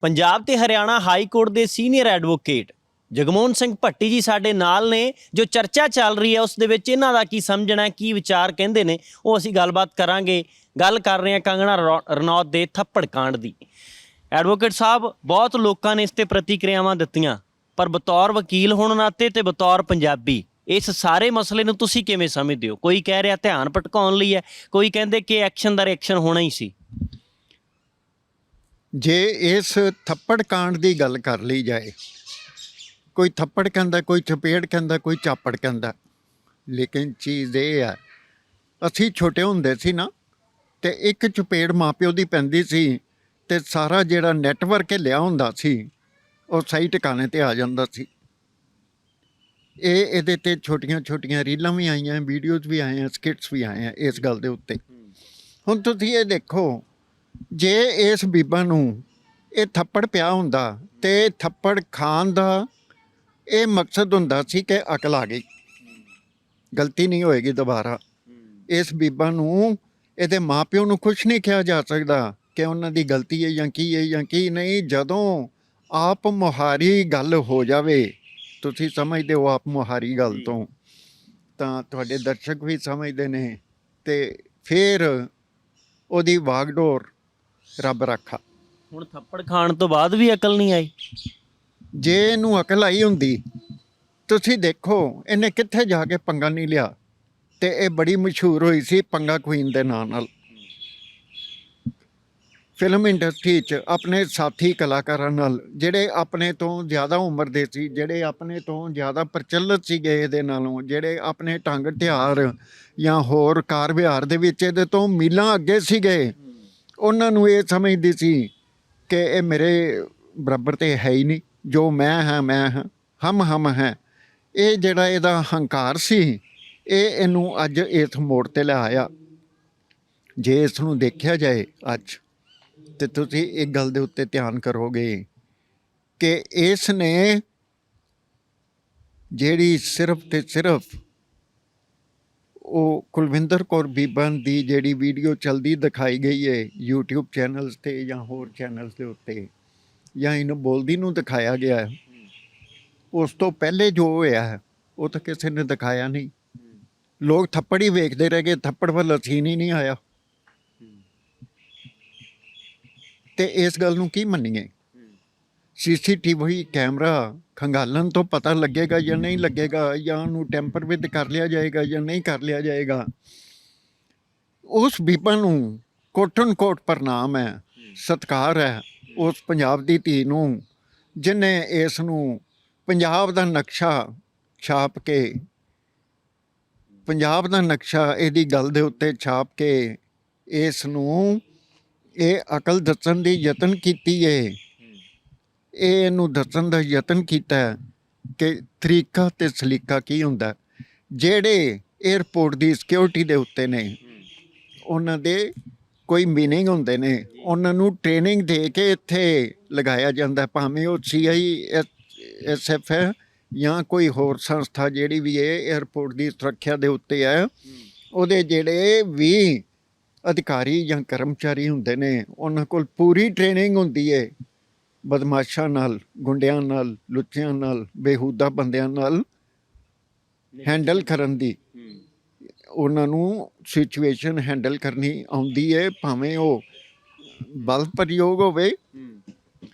ਪੰਜਾਬ ਤੇ Haryana high court ਦੇ senior advocate Jagmohan Singh Bhatti ji ਸਾਡੇ ਨਾਲ ਨੇ, ਜੋ ਚਰਚਾ ਚੱਲ ਰਹੀ ਹੈ, ਉਸ ਦੇ ਵਿੱਚ ਇਹਨਾਂ ਦਾ ਕੀ ਸਮਝਣਾ ਕੀ ਵਿਚਾਰ ਕਹਿੰਦੇ ਨੇ, ਉਹ ਅਸੀਂ ਗੱਲਬਾਤ ਕਰਾਂਗੇ। ਗੱਲ ਕਰ ਰਹੇ ਹਾਂ ਕੰਗਣਾ ਰਣੌ- ਰਣੌਤ ਦੇ ਥੱਪੜ ਕਾਂਡ ਦੀ। ਐਡਵੋਕੇਟ ਸਾਹਿਬ, ਬਹੁਤ ਲੋਕਾਂ ਨੇ ਇਸ ਤੇ ਪ੍ਰਤੀਕਿਰਿਆਵਾਂ ਦਿੱਤੀਆਂ, ਪਰ ਬਤੌਰ ਵਕੀਲ ਹੋਣ ਨਾਤੇ ਤੇ ਬਤੌਰ ਪੰਜਾਬੀ, ਇਸ ਸਾਰੇ ਮਸਲੇ ਨੂੰ ਤੁਸੀਂ ਕਿਵੇਂ ਸਮਝਦੇ ਹੋ? ਕੋਈ ਕਹਿ ਰਿਹਾ ਧਿਆਨ ਭਟਕਾਉਣ ਲਈ ਹੈ, ਕੋਈ ਕਹਿੰਦੇ ਕਿ ਐਕਸ਼ਨ ਦਾ ਰਿਐਕਸ਼ਨ ਹੋਣਾ ਹੀ ਸੀ। ਜੇ ਇਸ ਥੱਪੜ ਕਾਂਡ ਦੀ ਗੱਲ ਕਰ ਲਈ ਜਾਏ ਕੋਈ ਥੱਪੜ ਕਹਿੰਦਾ ਕੋਈ ਚਪੇੜ ਕਹਿੰਦਾ ਕੋਈ ਚਾਪੜ ਕਹਿੰਦਾ ਲੇਕਿਨ ਚੀਜ਼ ਇਹ ਹੈ ਅਸੀਂ ਛੋਟੇ ਹੁੰਦੇ ਸੀ ਨਾ ਤੇ ਇੱਕ ਚਪੇੜ ਮਾਪਿਓ ਦੀ ਪੈਂਦੀ ਸੀ ਤੇ ਸਾਰਾ ਜਿਹੜਾ ਨੈਟਵਰਕ ਲਿਆ ਹੁੰਦਾ ਸੀ ਉਹ ਸਹੀ ਟਿਕਾਣੇ ਤੇ ਆ ਜਾਂਦਾ ਸੀ। ਇਹ ਇਹਦੇ ਤੇ ਛੋਟੀਆਂ ਛੋਟੀਆਂ ਰੀਲਾਂ ਵੀ ਆਈਆਂ ਵੀਡੀਓਜ਼ ਵੀ ਆਏ ਆ ਸਕਿਟਸ ਵੀ ਆਏ ਆ ਇਸ ਗੱਲ ਦੇ ਉੱਤੇ। ਹੁਣ ਤੁਸੀਂ ਇਹ ਦੇਖੋ ਜੇ ਇਸ ਬੀਬਾ ਨੂੰ ਇਹ ਥੱਪੜ ਪਿਆ ਹੁੰਦਾ ਤੇ ਥੱਪੜ ਖਾਣ ਦਾ ਇਹ ਮਕਸਦ ਹੁੰਦਾ ਸੀ ਕਿ ਅਕਲ ਆ ਗਈ। ਗਲਤੀ ਨਹੀਂ ਹੋਏਗੀ ਦੁਬਾਰਾ। ਇਸ ਬੀਬਾ ਨੂੰ ਇਹਦੇ ਮਾਪਿਓ ਨੂੰ ਕੁਝ ਨਹੀਂ ਕਿਹਾ ਜਾ ਸਕਦਾ ਕਿ ਉਹਨਾਂ ਦੀ ਗਲਤੀ ਹੈ ਜਾਂ ਕੀ ਹੈ ਜਾਂ ਕੀ ਨਹੀਂ। ਜਦੋਂ ਆਪ ਮੁਹਾਰੀ ਗੱਲ ਹੋ ਜਾਵੇ, ਤੁਸੀਂ ਸਮਝਦੇ ਹੋ ਆਪ ਮੁਹਾਰੀ ਗੱਲ ਤੋਂ। ਤਾਂ ਤੁਹਾਡੇ ਦਰਸ਼ਕ ਵੀ ਸਮਝਦੇ ਨੇ ਤੇ ਫਿਰ ਉਹਦੀ ਵਾਗਡੋਰ ਰੱਬ ਰੱਖਾ। ਹੁਣ ਥੱਪੜ ਖਾਣ ਤੋਂ ਬਾਅਦ ਵੀ ਅਕਲ ਨਹੀਂ ਆਈ। ਜੇ ਇਹਨੂੰ ਅਕਲ ਆਈ ਹੁੰਦੀ ਤੁਸੀਂ ਦੇਖੋ ਇਹਨੇ ਕਿੱਥੇ ਜਾ ਕੇ ਪੰਗਾ ਨਹੀਂ ਲਿਆ। ਤੇ ਇਹ ਬੜੀ ਮਸ਼ਹੂਰ ਹੋਈ ਸੀ ਪੰਗਾ ਕੁਈਨ ਦੇ ਨਾਂ ਨਾਲ। ਫਿਲਮ ਇੰਡਸਟਰੀ 'ਚ ਆਪਣੇ ਸਾਥੀ ਕਲਾਕਾਰਾਂ ਨਾਲ ਜਿਹੜੇ ਆਪਣੇ ਤੋਂ ਜ਼ਿਆਦਾ ਉਮਰ ਦੇ ਸੀ ਜਿਹੜੇ ਆਪਣੇ ਤੋਂ ਜ਼ਿਆਦਾ ਪ੍ਰਚਲਿਤ ਸੀਗੇ ਇਹਦੇ ਨਾਲੋਂ ਜਿਹੜੇ ਆਪਣੇ ਢੰਗ ਤਿਉਹਾਰ ਜਾਂ ਹੋਰ ਕਾਰ ਵਿਹਾਰ ਦੇ ਵਿੱਚ ਇਹਦੇ ਤੋਂ ਮੀਲਾਂ ਅੱਗੇ ਸੀਗੇ। ਉਹਨਾਂ ਨੂੰ ਇਹ ਸਮਝਦੀ ਸੀ ਕਿ ਇਹ ਮੇਰੇ ਬਰਾਬਰ ਤੇ ਹੈ ਹੀ ਨਹੀਂ। ਜੋ ਮੈਂ ਹਾਂ ਮੈਂ ਹਾਂ, ਹਮ ਹਮ ਹੈ। ਇਹ ਜਿਹੜਾ ਇਹਦਾ ਹੰਕਾਰ ਸੀ, ਇਹ ਇਹਨੂੰ ਅੱਜ ਇਸ ਮੋੜ ਤੇ ਲੈ ਆਇਆ। ਜੇ ਇਸ ਨੂੰ ਦੇਖਿਆ ਜਾਏ ਅੱਜ, ਤੇ ਤੁਸੀਂ ਇੱਕ ਗੱਲ ਦੇ ਉੱਤੇ ਧਿਆਨ ਕਰੋਗੇ ਕਿ ਇਸ ਨੇ ਜਿਹੜੀ ਸਿਰਫ ਤੇ ਸਿਰਫ ਉਹ ਕੁਲਵਿੰਦਰ ਕੌਰ ਬੀਬਨ ਦੀ ਜਿਹੜੀ ਵੀਡੀਓ ਚਲਦੀ ਦਿਖਾਈ ਗਈ ਹੈ YouTube ਚੈਨਲਸ ਤੇ ਜਾਂ ਹੋਰ ਚੈਨਲਸ ਦੇ ਉੱਤੇ, ਜਾਂ ਇਹਨੂੰ ਬੋਲਦੀ ਨੂੰ ਦਿਖਾਇਆ ਗਿਆ ਹੈ। ਉਸ ਤੋਂ ਪਹਿਲੇ ਜੋ ਹੋਇਆ ਹੈ, ਉਹ ਤਾਂ ਕਿਸੇ ਨੇ ਦਿਖਾਇਆ ਨਹੀਂ। ਲੋਕ ਥੱਪੜ ਹੀ ਵੇਖਦੇ ਰਹਿ ਗਏ, ਥੱਪੜ ਵੱਲ ਸੀਨ ਹੀ ਨਹੀਂ ਆਇਆ। ਤੇ ਇਸ ਗੱਲ ਨੂੰ ਕੀ ਮੰਨੀਏ? ਸੀਸੀਟੀਵੀ ਕੈਮਰਾ ਖੰਗਾਲਣ ਤੋਂ ਪਤਾ ਲੱਗੇਗਾ ਜਾਂ ਨਹੀਂ ਲੱਗੇਗਾ ਜਾਂ ਉਹਨੂੰ ਟੈਂਪਰ ਵਿਦ ਕਰ ਲਿਆ ਜਾਏਗਾ ਜਾਂ ਨਹੀਂ ਕਰ ਲਿਆ ਜਾਏਗਾ। ਉਸ ਬੀਬਾ ਨੂੰ ਕੋਟਨ ਕੋਟ ਪ੍ਰਣਾਮ ਹੈ, ਸਤਕਾਰ ਹੈ ਉਸ ਪੰਜਾਬ ਦੀ ਧੀ ਨੂੰ, ਜਿਨੇ ਇਸ ਨੂੰ ਪੰਜਾਬ ਦਾ ਨਕਸ਼ਾ ਛਾਪ ਕੇ, ਪੰਜਾਬ ਦਾ ਨਕਸ਼ਾ ਇਹਦੀ ਗੱਲ ਦੇ ਉੱਤੇ ਛਾਪ ਕੇ ਇਸ ਨੂੰ ਇਹ ਅਕਲ ਦੱਸਣ ਦੀ ਯਤਨ ਕੀਤੀ ਏ। ਇਹ ਇਹਨੂੰ ਦੱਸਣ ਦਾ ਯਤਨ ਕੀਤਾ ਕਿ ਤਰੀਕਾ ਤੇ ਸਲੀਕਾ ਕੀ ਹੁੰਦਾ ਜਿਹੜੇ 에어ਪੋਰਟ ਦੀ ਸਿਕਿਉਰਿਟੀ ਦੇ ਉੱਤੇ ਨੇ, ਉਹਨਾਂ ਦੇ ਕੋਈ ਮੀਨਿੰਗ ਹੁੰਦੇ ਨੇ। ਉਹਨਾਂ ਨੂੰ ਟ੍ਰੇਨਿੰਗ ਦੇ ਕੇ ਇੱਥੇ ਲਗਾਇਆ ਜਾਂਦਾ ਭਾਵੇਂ ਉਹ C I S CI SF ਜਾਂ ਕੋਈ ਹੋਰ ਸੰਸਥਾ ਜਿਹੜੀ ਵੀ ਇਹ 에어ਪੋਰਟ ਦੀ ਸੁਰੱਖਿਆ ਦੇ ਉੱਤੇ ਹੈ, ਉਹਦੇ ਜਿਹੜੇ ਵੀ ਅਧਿਕਾਰੀ ਜਾਂ ਕਰਮਚਾਰੀ ਹੁੰਦੇ ਨੇ, ਉਹਨਾਂ ਕੋਲ ਪੂਰੀ ਟ੍ਰੇਨਿੰਗ ਹੁੰਦੀ ਹੈ। ਬਦਮਾਸ਼ਾਂ ਨਾਲ ਗੁੰਡਿਆਂ ਨਾਲ ਲੁੱਚਿਆਂ ਨਾਲ ਬੇਹੂਦਾ ਬੰਦਿਆਂ ਨਾਲ ਹੈਂਡਲ ਕਰਨ ਦੀ। ਉਹਨਾਂ ਨੂੰ ਸਿਚੁਏਸ਼ਨ ਹੈਂਡਲ ਕਰਨੀ ਆਉਂਦੀ ਹੈ ਭਾਵੇਂ ਉਹ ਬਲ ਪ੍ਰਯੋਗ ਹੋਵੇ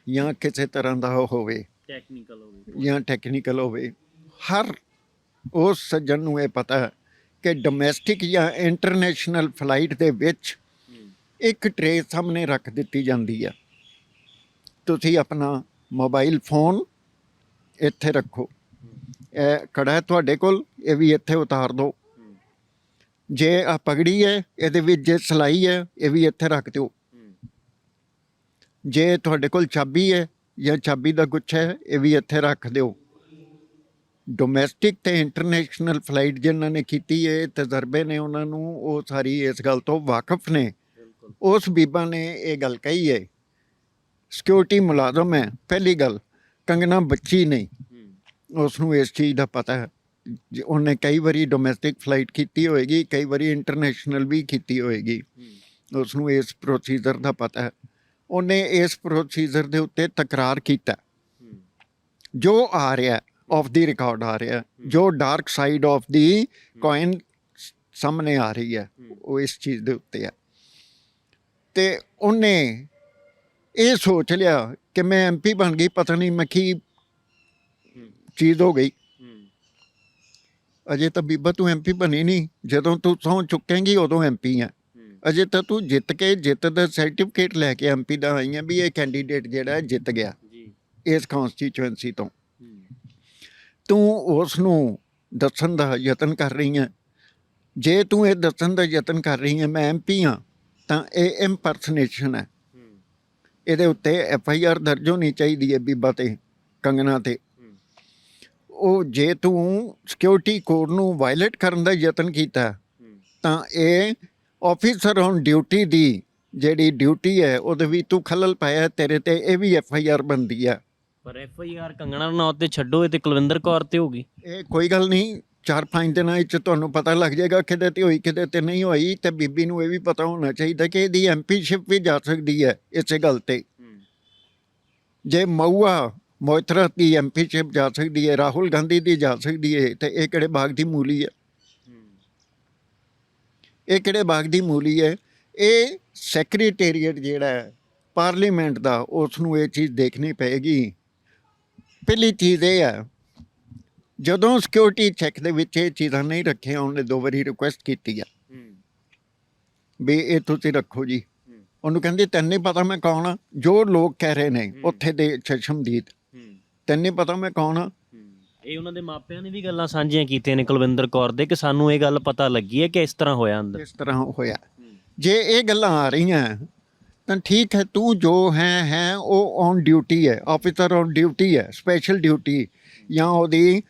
ਜਾਂ ਕਿਸੇ ਤਰ੍ਹਾਂ ਦਾ ਹੋਵੇ ਟੈਕਨੀਕਲ ਹੋਵੇ ਜਾਂ ਟੈਕਨੀਕਲ ਹੋਵੇ। ਹਰ ਉਸ ਸੱਜਣ ਨੂੰ ਇਹ ਪਤਾ ਹੈ ਕਿ ਡੋਮੈਸਟਿਕ ਜਾਂ ਇੰਟਰਨੈਸ਼ਨਲ ਫਲਾਈਟ ਦੇ ਵਿੱਚ ਇੱਕ ਟਰੇ ਸਾਹਮਣੇ ਰੱਖ ਦਿੱਤੀ ਜਾਂਦੀ ਹੈ ਤੁਸੀਂ ਆਪਣਾ ਮੋਬਾਈਲ ਫੋਨ ਇੱਥੇ ਰੱਖੋ। ਇਹ ਕੜਾ ਤੁਹਾਡੇ ਕੋਲ ਇਹ ਵੀ ਇੱਥੇ ਉਤਾਰ ਦਿਓ। ਜੇ ਆ ਪਗੜੀ ਹੈ ਇਹਦੇ ਵਿੱਚ ਜੇ ਸਲਾਈ ਹੈ ਇਹ ਵੀ ਇੱਥੇ ਰੱਖ ਦਿਓ। ਜੇ ਤੁਹਾਡੇ ਕੋਲ ਚਾਬੀ ਹੈ ਜਾਂ ਚਾਬੀ ਦਾ ਗੁੱਛਾ ਹੈ ਇਹ ਵੀ ਇੱਥੇ ਰੱਖ ਦਿਓ। ਡੋਮੈਸਟਿਕ ਤੇ ਇੰਟਰਨੈਸ਼ਨਲ ਫਲਾਈਟ ਜਿਨ੍ਹਾਂ ਨੇ ਕੀਤੀ ਹੈ ਤਜਰਬੇ ਨੇ ਉਹਨਾਂ ਨੂੰ ਉਹ ਸਾਰੀ ਇਸ ਗੱਲ ਤੋਂ ਵਾਕਿਫ ਨੇ। ਉਸ ਬੀਬਾ ਨੇ ਇਹ ਗੱਲ ਕਹੀ ਹੈ ਸਿਕਿਉਰਿਟੀ ਮੁਲਾਜ਼ਮ ਹੈ ਪਹਿਲੀ ਗੱਲ ਕੰਗਨਾ ਬੱਚੀ ਨਹੀਂ। ਉਸ ਨੂੰ ਇਸ ਚੀਜ਼ ਦਾ ਪਤਾ ਹੈ। ਜੇ ਉਹਨੇ ਕਈ ਵਾਰੀ ਡੋਮੈਸਟਿਕ ਫਲਾਈਟ ਕੀਤੀ ਹੋਏਗੀ ਕਈ ਵਾਰੀ ਇੰਟਰਨੈਸ਼ਨਲ ਵੀ ਕੀਤੀ ਹੋਏਗੀ। ਉਸ ਨੂੰ ਇਸ ਪ੍ਰੋਸੀਜਰ ਦਾ ਪਤਾ ਹੈ। ਉਹਨੇ ਇਸ ਪ੍ਰੋਸੀਜਰ ਦੇ ਉੱਤੇ ਤਕਰਾਰ ਕੀਤਾ। ਜੋ ਆ ਰਿਹਾ ਆਫ ਦੀ ਰਿਕਾਰਡ ਆ ਰਿਹਾ ਜੋ dark side of the coin ਸਾਹਮਣੇ ਆ ਰਹੀ ਹੈ। ਉਹ ਇਸ ਚੀਜ਼ ਦੇ ਉੱਤੇ ਹੈ। ਤੇ ਉਹਨੇ ਇਹ ਸੋਚ ਲਿਆ ਕਿ ਮੈਂ ਐਮਪੀ ਬਣ ਗਈ ਪਤਾ ਨਹੀਂ ਮੈਂ ਕੀ ਚੀਜ਼ ਹੋ ਗਈ। ਅਜੇ ਤਾਂ ਬੀਬਾ ਤੂੰ ਐਮਪੀ ਬਣੀ ਨਹੀਂ ਜਦੋਂ ਤੂੰ ਸਹੁੰ ਚੁੱਕੇਂਗੀ ਉਦੋਂ ਐਮਪੀ ਆ। ਅਜੇ ਤਾਂ ਤੂੰ ਜਿੱਤ ਕੇ ਜਿੱਤ ਦਾ ਸਰਟੀਫਿਕੇਟ ਲੈ ਕੇ ਐਮਪੀ ਦਾ ਆਈ ਆ ਵੀ ਇਹ ਕੈਂਡੀਡੇਟ ਜਿਹੜਾ ਜਿੱਤ ਗਿਆ। ਇਸ ਕਨਸਟੀਚੁਐਂਸੀ ਤੋਂ। ਤੂੰ ਉਸ ਨੂੰ ਦੱਸਣ ਦਾ ਯਤਨ ਕਰ ਰਹੀ ਹੈ ਜੇ ਤੂੰ ਇਹ ਦੱਸਣ ਦਾ ਯਤਨ ਕਰ ਰਹੀ ਹੈ ਮੈਂ ਐਮਪੀ ਹਾਂ ਤਾਂ ਇਹ ਇੰਪਰਸਨੇਸ਼ਨ ਹੈ। ਇਹਦੇ ਉੱਤੇ ਐਫ ਆਈ ਆਰ ਦਰਜ ਹੋਣੀ ਚਾਹੀਦੀ ਹੈ ਬੀਬਾ ਤੇ ਕੰਗਨਾ ਤੇ। ਉਹ ਜੇ ਤੂੰ ਸਿਕਿਉਰਿਟੀ ਕੋਡ ਨੂੰ ਵਾਇਲੇਟ ਕਰਨ ਦਾ ਯਤਨ ਕੀਤਾ ਤਾਂ ਇਹ ਆਫੀਸਰ ਔਨ ਡਿਊਟੀ ਦੀ ਜਿਹੜੀ ਡਿਊਟੀ ਹੈ ਉਹਦੇ ਵੀ ਤੂੰ ਖਲਲ ਪਾਇਆ ਤੇਰੇ ਤੇ ਇਹ ਵੀ ਐਫ ਆਈ ਆਰ ਬਣਦੀ ਹੈ ਪਰ F I R Kangana Ranaut ਤੇ ਛੱਡੋ ਇਹ ਤੇ ਕੁਲਵਿੰਦਰ ਕੌਰ ਤੇ ਹੋਗੀ ਇਹ ਕੋਈ ਗੱਲ ਨਹੀਂ ਚਾਰ ਪੰਜ ਦਿਨਾਂ ਵਿੱਚ ਤੁਹਾਨੂੰ ਪਤਾ ਲੱਗ ਜਾਏਗਾ ਕਿਤੇ ਤੇ ਹੋਈ ਕਿਤੇ ਤੇ ਨਹੀਂ ਹੋਈ ਤੇ ਬੀਬੀ ਨੂੰ ਇਹ ਵੀ ਪਤਾ ਹੋਣਾ ਚਾਹੀਦਾ ਕਿ ਇਹਦੀ ਐਮਪੀਸ਼ਿਪ ਵੀ ਜਾ ਸਕਦੀ ਹੈ ਇਸੇ ਗੱਲ ਤੇ। ਜੇ ਮਊਆ ਮੋਇਤਰਾ ਦੀ ਐਮਪੀਸ਼ਿਪ ਜਾ ਸਕਦੀ ਹੈ ਰਾਹੁਲ ਗਾਂਧੀ ਦੀ ਜਾ ਸਕਦੀ ਹੈ ਤੇ ਇਹ ਕਿਹੜੇ ਬਾਗ ਦੀ ਮੂਲੀ ਹੈ? ਇਹ ਕਿਹੜੇ ਬਾਗ ਦੀ ਮੂਲੀ ਹੈ? ਇਹ ਸੈਕਟਰੀਏਟ ਜਿਹੜਾ ਹੈ ਪਾਰਲੀਮੈਂਟ ਦਾ ਉਸ ਨੂੰ ਇਹ ਚੀਜ਼ ਦੇਖਣੀ ਪਏਗੀ। ਪਹਿਲੀ ਚੀਜ਼ ਇਹ ਹੈ ਜਦੋਂ ਸਿਕਿਉਰਿਟੀ ਚੈੱਕ ਦੇ ਵਿੱਚ ਇਹ ਚੀਜ਼ਾਂ ਨਹੀਂ ਰੱਖੀਆਂ ਉਹਨੇ ਦੋ ਵਾਰੀ ਰਿਕੁਐਸਟ ਕੀਤੀ ਆ। ਵੀ ਇਹ ਤੁਸੀਂ ਰੱਖੋ ਜੀ। ਉਹਨੂੰ ਕਹਿੰਦੇ ਤੈਨੂੰ ਨਹੀਂ ਪਤਾ ਮੈਂ ਕੌਣ ਆ? ਜੋ ਲੋਕ ਕਹਿ ਰਹੇ ਨੇ ਉੱਥੇ ਦੇ ਚਸ਼ਮਦੀਦ ਤੈਨੂੰ ਨਹੀਂ ਪਤਾ ਮੈਂ ਕੌਣ ਆ? ਇਹ ਉਹਨਾਂ ਦੇ ਮਾਪਿਆਂ ਨੇ ਵੀ ਗੱਲਾਂ ਸਾਂਝੀਆਂ ਕੀਤੀਆਂ ਨੇ ਕੁਲਵਿੰਦਰ ਕੌਰ ਦੇ ਕਿ ਸਾਨੂੰ ਇਹ ਗੱਲ ਪਤਾ ਲੱਗੀ ਹੈ ਕਿ ਇਸ ਤਰ੍ਹਾਂ ਹੋਇਆ ਅੰਦਰ। ਇਸ ਤਰ੍ਹਾਂ ਹੋਇਆ। ਜੇ ਇਹ ਗੱਲਾਂ ਆ ਰਹੀਆਂ ਤਾਂ ਠੀਕ ਹੈ ਤੂੰ ਜੋ ਹੈ ਹੈ ਉਹ ਔਨ ਡਿਊਟੀ ਹੈ ਆਫੀਸਰ ਔਨ ਡਿਊਟੀ ਹੈ ਸਪੈਸ਼ਲ ਡਿਊਟੀ ਜਾਂ ਉਹਦੀ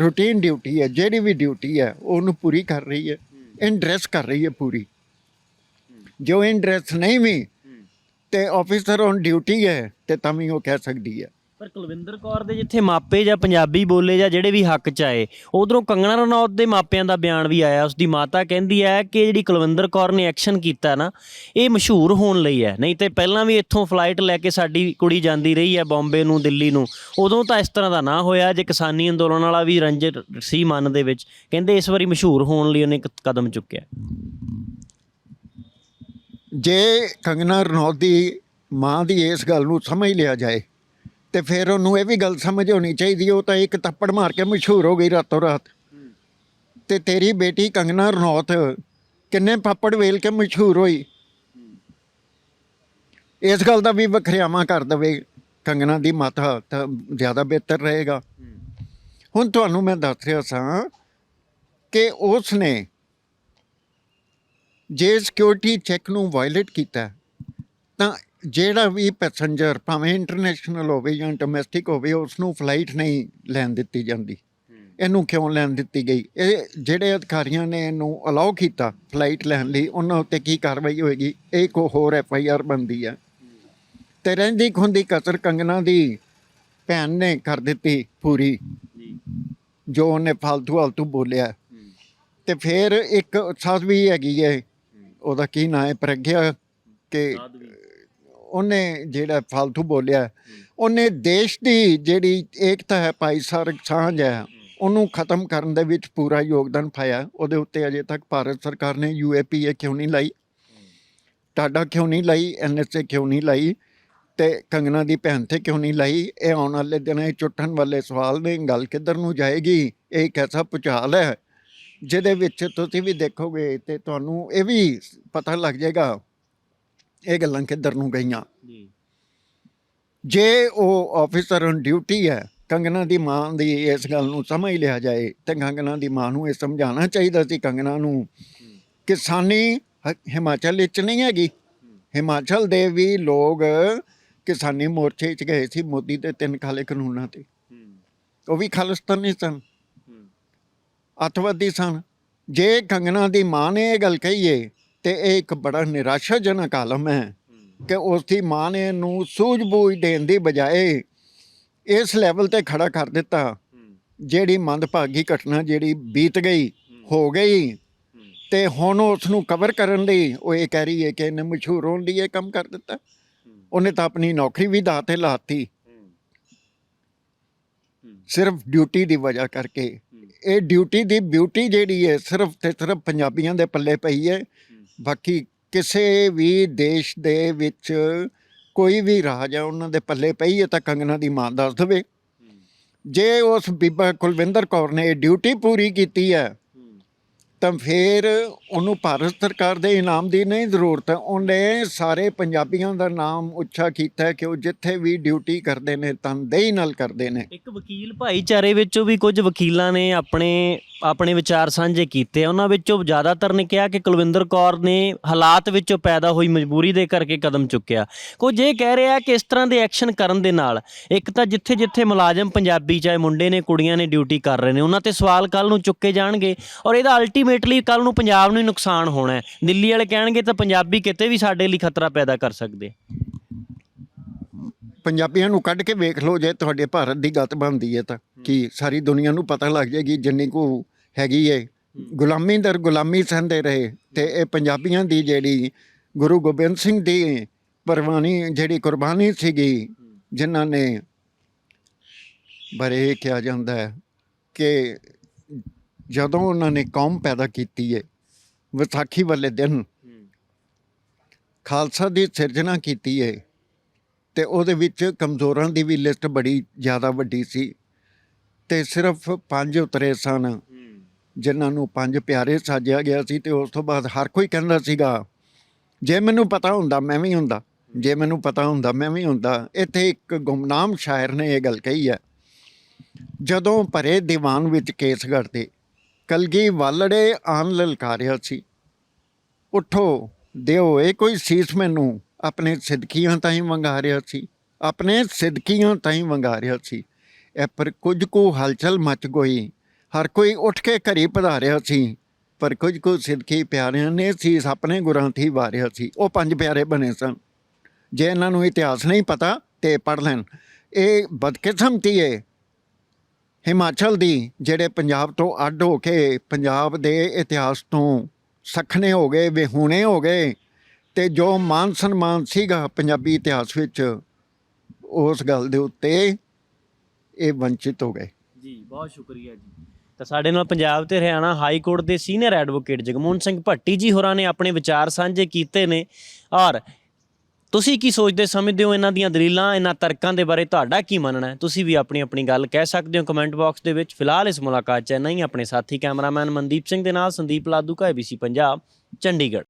ਰੂਟੀਨ ਡਿਊਟੀ ਹੈ ਜਿਹੜੀ ਵੀ ਡਿਊਟੀ ਹੈ ਉਹਨੂੰ ਪੂਰੀ ਕਰ ਰਹੀ ਹੈ ਇਨ ਡਰੈਸ ਕਰ ਰਹੀ ਹੈ ਪੂਰੀ। ਜੋ ਇਨ ਡਰੈਸ ਨਹੀਂ ਵੀ ਤੇ ਆਫੀਸਰ ਔਨ ਡਿਊਟੀ ਹੈ ਤੇ ਤਾਂ ਵੀ ਉਹ ਕਹਿ ਸਕਦੀ ਹੈ। ਪਰ ਕੁਲਵਿੰਦਰ ਕੌਰ ਦੇ ਜਿੱਥੇ ਮਾਪੇ ਜਾਂ ਪੰਜਾਬੀ ਬੋਲੇ ਜਾਂ ਜਿਹੜੇ ਵੀ ਹੱਕ ਚ ਆਏ, ਉਧਰੋਂ ਕੰਗਣਾ ਰਣੌਤ ਦੇ ਮਾਪਿਆਂ ਦਾ ਬਿਆਨ ਵੀ ਆਇਆ, ਉਸਦੀ ਮਾਤਾ ਕਹਿੰਦੀ ਹੈ ਕਿ ਜਿਹੜੀ ਕੁਲਵਿੰਦਰ ਕੌਰ ਨੇ ਐਕਸ਼ਨ ਕੀਤਾ ਨਾ, ਇਹ ਮਸ਼ਹੂਰ ਹੋਣ ਲਈ ਹੈ। ਨਹੀਂ ਤੇ ਪਹਿਲਾਂ ਵੀ ਇੱਥੋਂ ਫਲਾਈਟ ਲੈ ਕੇ ਸਾਡੀ ਕੁੜੀ ਜਾਂਦੀ ਰਹੀ ਹੈ ਬੰਬੇ ਨੂੰ, ਦਿੱਲੀ ਨੂੰ, ਉਦੋਂ ਤਾਂ ਇਸ ਤਰ੍ਹਾਂ ਦਾ ਨਾ ਹੋਇਆ, ਜੇ ਕਿਸਾਨੀ ਅੰਦੋਲਨ ਵਾਲਾ ਵੀ ਰੰਜਿਤ ਸੀ ਮਨ ਦੇ ਵਿੱਚ, ਕਹਿੰਦੇ ਇਸ ਵਾਰੀ ਮਸ਼ਹੂਰ ਹੋਣ ਲਈ ਉਹਨੇ ਕਦਮ ਚੁੱਕਿਆ। ਜੇ ਕੰਗਨਾ ਰਣੌਤ ਦੀ ਮਾਂ ਦੀ ਇਸ ਗੱਲ ਨੂੰ ਸਮਝ ਲਿਆ ਜਾਏ ਤੇ ਫਿਰ ਉਹਨੂੰ ਇਹ ਵੀ ਗੱਲ ਸਮਝ ਆਉਣੀ ਚਾਹੀਦੀ ਉਹ ਤਾਂ ਇੱਕ ਥੱਪੜ ਮਾਰ ਕੇ ਮਸ਼ਹੂਰ ਹੋ ਗਈ ਰਾਤੋਂ ਰਾਤ। ਤੇ ਤੇਰੀ ਬੇਟੀ ਕੰਗਨਾ ਰਣੌਤ ਕਿੰਨੇ ਪਾਪੜ ਵੇਲ ਕੇ ਮਸ਼ਹੂਰ ਹੋਈ? ਇਸ ਗੱਲ ਦਾ ਵੀ ਵਖਰਿਆਵਾਂ ਕਰ ਦਵੇ ਕੰਗਨਾ ਦੀ ਮਾਤਾ, ਤਾਂ ਜ਼ਿਆਦਾ ਬਿਹਤਰ ਰਹੇਗਾ। ਹੁਣ ਤੁਹਾਨੂੰ ਮੈਂ ਦੱਸ ਰਿਹਾ ਸਾਂ ਕਿ ਉਸ ਨੇ ਜੇ ਸਿਕਿਉਰਿਟੀ ਚੈੱਕ ਨੂੰ ਵਾਇਲੇਟ ਕੀਤਾ, ਤਾਂ ਜਿਹੜਾ ਵੀ ਪੈਸੇਂਜਰ ਭਾਵੇਂ ਇੰਟਰਨੈਸ਼ਨਲ ਹੋਵੇ ਜਾਂ ਡੋਮੈਸਟਿਕ ਹੋਵੇ ਉਸ ਨੂੰ ਫਲਾਈਟ ਨਹੀਂ ਲੈਣ ਦਿੱਤੀ ਜਾਂਦੀ। ਇਹਨੂੰ ਕਿਉਂ ਲੈਣ ਦਿੱਤੀ ਗਈ? ਇਹ ਜਿਹੜੇ ਅਧਿਕਾਰੀਆਂ ਨੇ ਇਹਨੂੰ ਅਲਾਉ ਕੀਤਾ ਫਲਾਈਟ ਲੈਣ ਲਈ ਉਹਨਾਂ ਉੱਤੇ ਕੀ ਕਾਰਵਾਈ ਹੋਏਗੀ? ਇਹ ਇੱਕ ਹੋਰ ਐਫ ਆਈ ਆਰ ਬਣਦੀ ਹੈ। ਤੇ ਰਹਿੰਦੀ ਖੁੰਦੀ ਕਸਰ ਕੰਗਨਾ ਦੀ ਭੈਣ ਨੇ ਕਰ ਦਿੱਤੀ ਪੂਰੀ। ਜੋ। ਉਹਨੇ ਫालतू ਹਾਲਤੂ ਬੋਲਿਆ। ਤੇ ਫਿਰ ਇੱਕ ਸਾਧਵੀ ਹੈਗੀ ਹੈ। ਉਹਦਾ ਕੀ ਨਾਂ ਹੈ ਪ੍ਰਗਿਆ ਕਿ ਉਹਨੇ ਜਿਹੜਾ ਫालतू ਬੋਲਿਆ, ਉਹਨੇ ਦੇਸ਼ ਦੀ ਜਿਹੜੀ ਏਕਤਾ ਹੈ ਭਾਈਚਾਰਕ ਸਾਂਝ ਹੈ, ਉਹਨੂੰ ਖਤਮ ਕਰਨ ਦੇ ਵਿੱਚ ਪੂਰਾ ਯੋਗਦਾਨ ਪਾਇਆ। ਉਹਦੇ ਉੱਤੇ ਅਜੇ ਤੱਕ ਭਾਰਤ ਸਰਕਾਰ ਨੇ ਯੂਏਪੀਏ ਕਿਉਂ ਨਹੀਂ ਲਾਈ? ਟਾਡਾ ਕਿਉਂ ਨਹੀਂ ਲਾਈ? ਐਨਐਸਏ ਕਿਉਂ ਨਹੀਂ ਲਾਈ? ਤੇ ਕੰਗਨਾ ਦੀ ਭੈਣ ਤੇ ਕਿਉਂ ਨਹੀਂ ਲਾਈ? ਇਹ ਆਉਣ ਵਾਲੇ ਦਿਨਾਂ 'ਚ ਚੁੱਟਣ ਵਾਲੇ ਸਵਾਲ ਨੇ ਗੱਲ ਕਿੱਧਰ ਨੂੰ ਜਾਏਗੀ? ਇਹ ਇੱਕ ਐਸਾ ਭੁਚਾਲ ਹੈ, ਜਿਹਦੇ ਵਿੱਚ ਤੁਸੀਂ ਵੀ ਦੇਖੋਗੇ ਤੇ ਤੁਹਾਨੂੰ ਇਹ ਵੀ ਪਤਾ ਲੱਗ ਜਾਏਗਾ ਇਹ ਗੱਲਾਂ ਕਿੱਧਰ ਨੂੰ ਗਈਆਂ? ਜੇ। ਉਹ ਆਫੀਸਰ ਔਨ ਡਿਊਟੀ ਹੈ ਕੰਗਨਾ ਦੀ ਮਾਂ ਦੀ ਇਸ ਗੱਲ ਨੂੰ ਸਮਝ ਲਿਆ ਜਾਏ ਤੇ ਕੰਗਨਾ ਦੀ ਮਾਂ ਨੂੰ ਇਹ ਸਮਝਾਉਣਾ ਚਾਹੀਦਾ ਸੀ ਕੰਗਨਾ ਨੂੰ ਕਿਸਾਨੀ ਹਿਮਾਚਲ ਵਿੱਚ ਨਹੀਂ ਹੈਗੀ। ਹਿਮਾਚਲ ਦੇ ਵੀ ਲੋਕ ਕਿਸਾਨੀ ਮੋਰਚੇ 'ਚ ਗਏ ਸੀ ਮੋਦੀ ਦੇ ਤਿੰਨ ਕਾਲੇ ਕਾਨੂੰਨਾਂ ਤੇ। ਉਹ ਵੀ ਖਾਲਿਸਤਾਨੀ ਸਨ। ਅੱਤਵਾਦੀ ਸਨ। ਜੇ ਕੰਗਨਾ ਦੀ ਮਾਂ ਨੇ ਇਹ ਗੱਲ ਕਹੀਏ ਤੇ ਇਹ ਇੱਕ ਬੜਾ ਨਿਰਾਸ਼ਾਜਨਕ ਆਲਮ ਹੈ ਕਿ ਉਸ ਦੀ ਮਾਂ ਨੇ ਇਹਨੂੰ ਸੂਝ-ਬੂਝ ਦੇਣ ਦੀ ਬਜਾਏ ਇਸ ਲੈਵਲ ਤੇ ਖੜਾ ਕਰ ਦਿੱਤਾ। ਜਿਹੜੀ ਮੰਦਭਾਗੀ ਘਟਨਾ ਜਿਹੜੀ ਬੀਤ ਗਈ ਹੋ। ਗਈ ਤੇ ਹੁਣ ਉਸ ਨੂੰ ਕਵਰ ਕਰਨ ਲਈ ਉਹ ਇਹ ਕਹਿ ਰਹੀ ਹੈ ਕਿ ਇਹਨੇ ਮਸ਼ਹੂਰ ਹੋਣ ਲਈ ਇਹ ਕੰਮ ਕਰ ਦਿੱਤਾ। ਉਹਨੇ ਤਾਂ ਆਪਣੀ ਨੌਕਰੀ ਵੀ ਦਾਅ ਤੇ ਲਾਤੀ ਸਿਰਫ ਡਿਊਟੀ ਦੀ ਵਜ੍ਹਾ ਕਰਕੇ। ਇਹ ਡਿਊਟੀ ਦੀ ਬਿਊਟੀ ਜਿਹੜੀ ਹੈ ਸਿਰਫ ਤੇ ਸਿਰਫ ਪੰਜਾਬੀਆਂ ਦੇ ਪੱਲੇ ਪਈ ਹੈ। ਬਾਕੀ ਕਿਸੇ ਵੀ ਦੇਸ਼ ਦੇ ਵਿੱਚ ਕੋਈ ਵੀ ਰਾਜ ਹੈ ਉਹਨਾਂ ਦੇ ਪੱਲੇ ਪਈ ਹੈ ਤਾਂ ਕੰਗਨਾ ਦੀ ਮਾਂ ਦੱਸ ਦੇਵੇ। ਜੇ ਉਸ ਬੀਬਾ ਕੁਲਵਿੰਦਰ ਕੌਰ ਨੇ ਡਿਊਟੀ ਪੂਰੀ ਕੀਤੀ ਹੈ। ਤਾਂ ਫਿਰ ਉਹਨੂੰ ਭਾਰਤ ਸਰਕਾਰ ਦੇ ਇਨਾਮ ਦੀ ਨਹੀਂ ਜ਼ਰੂਰਤ, ਉਹਨੇ ਸਾਰੇ ਪੰਜਾਬੀਆਂ ਦਾ ਨਾਮ ਉੱਚਾ ਕੀਤਾ ਕਿ ਉਹ ਜਿੱਥੇ ਵੀ ਡਿਊਟੀ ਕਰਦੇ ਨੇ, ਤਨਦੇਹੀ ਨਾਲ ਕਰਦੇ ਨੇ। ਇੱਕ ਵਕੀਲ ਭਾਈਚਾਰੇ ਵਿੱਚੋਂ ਵੀ ਕੁਝ ਵਕੀਲਾਂ ਨੇ ਆਪਣੇ ਆਪਣੇ ਵਿਚਾਰ ਸਾਂਝੇ ਕੀਤੇ ਉਹਨਾਂ ਵਿੱਚੋਂ ਜ਼ਿਆਦਾਤਰ ਨੇ ਕਿਹਾ ਕਿ ਕੁਲਵਿੰਦਰ ਕੌਰ ਨੇ ਹਾਲਾਤ ਵਿੱਚੋਂ ਪੈਦਾ ਹੋਈ ਮਜਬੂਰੀ ਦੇ ਕਰਕੇ ਕਦਮ ਚੁੱਕਿਆ। ਕੁਝ ਇਹ ਕਹਿ ਰਿਹਾ ਕਿ ਇਸ ਤਰ੍ਹਾਂ ਦੇ ਐਕਸ਼ਨ ਕਰਨ ਦੇ ਨਾਲ ਇੱਕ ਤਾਂ ਜਿੱਥੇ ਜਿੱਥੇ ਮੁਲਾਜ਼ਮ ਪੰਜਾਬੀ ਚਾਹੇ ਮੁੰਡੇ ਨੇ, ਕੁੜੀਆਂ ਨੇ ਡਿਊਟੀ ਕਰ ਰਹੇ ਨੇ, ਉਹਨਾਂ ਤੇ ਸਵਾਲ ਕੱਲ ਨੂੰ ਚੁੱਕੇ ਜਾਣਗੇ ਔਰ ਇਹਦਾ ਅਲਟੀਮੇਟਲੀ ਕੱਲ ਨੂੰ ਪੰਜਾਬ ਨੂੰ ਹੀ ਨੁਕਸਾਨ ਹੋਣਾ ਹੈ। ਦਿੱਲੀ ਵਾਲੇ ਕਹਿਣਗੇ ਤਾਂ ਪੰਜਾਬੀ ਕਿਤੇ ਵੀ ਸਾਡੇ ਲਈ ਖਤਰਾ ਪੈਦਾ ਕਰ ਸਕਦੇ। ਪੰਜਾਬੀਆਂ ਨੂੰ ਕੱਢ ਕੇ ਵੇਖ ਲਓ ਜੇ ਤੁਹਾਡੇ ਭਾਰਤ ਦੀ ਗੱਤ ਬਣਦੀ ਹੈ ਤਾਂ, ਕਿ ਸਾਰੀ ਦੁਨੀਆ ਨੂੰ ਪਤਾ ਲੱਗ ਜਾਏਗੀ ਜਿੰਨੀ ਕੁ ਹੈਗੀ ਹੈ ਗੁਲਾਮੀ ਦਰ ਗੁਲਾਮੀ ਸਹਿੰਦੇ ਰਹੇ ਤੇ ਇਹ ਪੰਜਾਬੀਆਂ ਦੀ ਜਿਹੜੀ ਗੁਰੂ ਗੋਬਿੰਦ ਸਿੰਘ ਦੀ ਪਰਵਾਨੀ, ਜਿਹੜੀ ਕੁਰਬਾਨੀ ਸੀਗੀ, ਜਿਨ੍ਹਾਂ ਨੇ ਬਰੇ ਕਿਹਾ ਜਾਂਦਾ ਹੈ ਕਿ ਜਦੋਂ ਉਹਨਾਂ ਨੇ ਕੌਮ ਪੈਦਾ ਕੀਤੀ ਹੈ ਵਿਸਾਖੀ ਵਾਲੇ ਦਿਨ ਖਾਲਸਾ ਦੀ ਸਿਰਜਣਾ ਕੀਤੀ ਹੈ ਤੇ ਉਹਦੇ ਵਿੱਚ ਕਮਜ਼ੋਰਾਂ ਦੀ ਵੀ ਲਿਸਟ ਬੜੀ ਜ਼ਿਆਦਾ ਵੱਡੀ ਸੀ ਤੇ ਸਿਰਫ ਪੰਜ ਉਤਰੇ ਸਨ। ਜਿਨ੍ਹਾਂ ਨੂੰ ਪੰਜ ਪਿਆਰੇ ਸਾਜਿਆ ਗਿਆ ਸੀ ਤੇ ਉਸ ਤੋਂ ਬਾਅਦ ਹਰ ਕੋਈ ਕਹਿੰਦਾ ਸੀਗਾ ਜੇ ਮੈਨੂੰ ਪਤਾ ਹੁੰਦਾ ਮੈਂ ਵੀ ਹੁੰਦਾ ਜੇ ਮੈਨੂੰ ਪਤਾ ਹੁੰਦਾ ਮੈਂ ਵੀ ਹੁੰਦਾ। ਇੱਥੇ ਇੱਕ ਗੁਮਨਾਮ ਸ਼ਾਇਰ ਨੇ ਇਹ ਗੱਲ ਕਹੀ ਹੈ ਜਦੋਂ ਭਰੇ ਦੀਵਾਨ ਵਿੱਚ ਕੇਸ ਘੜਦੇ ਕਲਗੀ ਵਾਲੜੇ ਆਨ ਲਲਕਾਰਿਆ ਸੀ। ਉਠੋ, ਦਿਓ, ਇਹ ਕੋਈ ਸੀਸ ਮੈਨੂੰ। ਆਪਣੇ ਸਿਦਕੀਆਂ ਤਾਈਂ ਵੰਗਾ ਰਿਹਾ ਸੀ। ਆਪਣੇ ਸਿਦਕੀਆਂ ਤਾਈਂ ਵੰਗਾ ਰਿਹਾ ਸੀ। ਇਹ ਪਰ ਕੁਝ ਕੁ ਹਲਚਲ ਮਚ ਗਈ। ਹਰ ਕੋਈ ਉੱਠ ਕੇ ਘਰੀ ਪਧਾਰਿਆ ਸੀ। ਪਰ ਕੁਝ ਕੁ ਸਿਦਕੀ ਪਿਆਰਿਆਂ ਨੇ ਸੀਸ ਆਪਣੇ ਗੁਰਾਂ ਥੀ ਵਾਰਿਆ ਸੀ। ਉਹ ਪੰਜ ਪਿਆਰੇ ਬਣੇ ਸਨ। ਜੇ ਇਹਨਾਂ ਨੂੰ ਇਤਿਹਾਸ ਨਹੀਂ ਪਤਾ, ਤੇ ਪੜ ਲੈਣ। ਇਹ ਬਦਕਿਸਮਤੀ ਹੈ ਹਿਮਾਚਲ ਦੀ, ਜਿਹੜੇ ਪੰਜਾਬ ਤੋਂ ਅੱਡ ਹੋ ਕੇ ਪੰਜਾਬ ਦੇ ਇਤਿਹਾਸ ਤੋਂ ਸਖਣੇ ਹੋ ਗਏ, ਵਿਹੂਣੇ ਹੋ ਗਏ, ਤੇ ਜੋ ਮਾਨ ਸਨਮਾਨ ਸੀਗਾ ਪੰਜਾਬੀ ਇਤਿਹਾਸ ਵਿੱਚ, ਉਸ ਗੱਲ ਦੇ ਉੱਤੇ ਇਹ ਵੰਚਿਤ ਹੋ ਗਏ। ਜੀ, ਬਹੁਤ ਸ਼ੁਕਰੀਆ ਜੀ। ਤਾਂ ਸਾਡੇ ਨਾਲ ਪੰਜਾਬ ਤੇ ਹਰਿਆਣਾ ਹਾਈ ਕੋਰਟ ਦੇ ਸੀਨੀਅਰ ਐਡਵੋਕੇਟ ਜਗਮੋਹਨ ਸਿੰਘ ਭੱਟੀ ਜੀ ਹੋਰਾਂ ਨੇ ਆਪਣੇ ਵਿਚਾਰ ਸਾਂਝੇ ਕੀਤੇ ਨੇ। ਔਰ ਤੁਸੀਂ ਕੀ ਸੋਚਦੇ, ਸਮਝਦੇ ਹੋ ਇਹਨਾਂ ਦੀਆਂ ਦਲੀਲਾਂ, ਇਹਨਾਂ ਤਰਕਾਂ ਦੇ ਬਾਰੇ? ਤੁਹਾਡਾ ਕੀ ਮੰਨਣਾ ਹੈ? ਤੁਸੀਂ ਵੀ ਆਪਣੀ ਆਪਣੀ ਗੱਲ ਕਹਿ ਸਕਦੇ ਹੋ ਕਮੈਂਟ ਬਾਕਸ ਦੇ ਵਿੱਚ। ਫਿਲਹਾਲ ਇਸ ਮੁਲਾਕਾਤ 'ਚ ਨਹੀਂ ਆਪਣੇ ਸਾਥੀ ਕੈਮਰਾਮੈਨ ਮਨਦੀਪ ਸਿੰਘ ਦੇ ਨਾਲ ਸੰਦੀਪ ਲਾਦੂ ਕਾ ABC ਪੰਜਾਬ, ਚੰਡੀਗੜ੍ਹ।